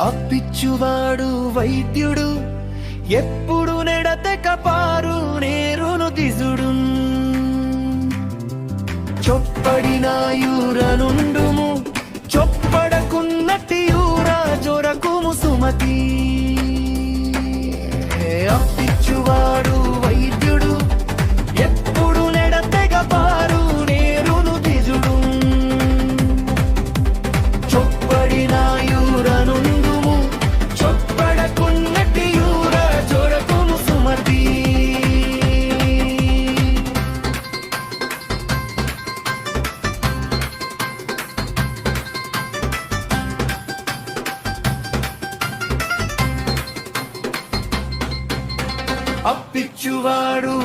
అప్పిచ్చువాడు వైద్యుడు ఎప్పుడు నెడతెక పారు నేరును దిజుడు. చొప్పడినాయూరనుండుము చొప్పడకున్నట్టి యూరా జొరకుము సుమతి. అప్పిచ్చు అప్పిచ్చువాడు.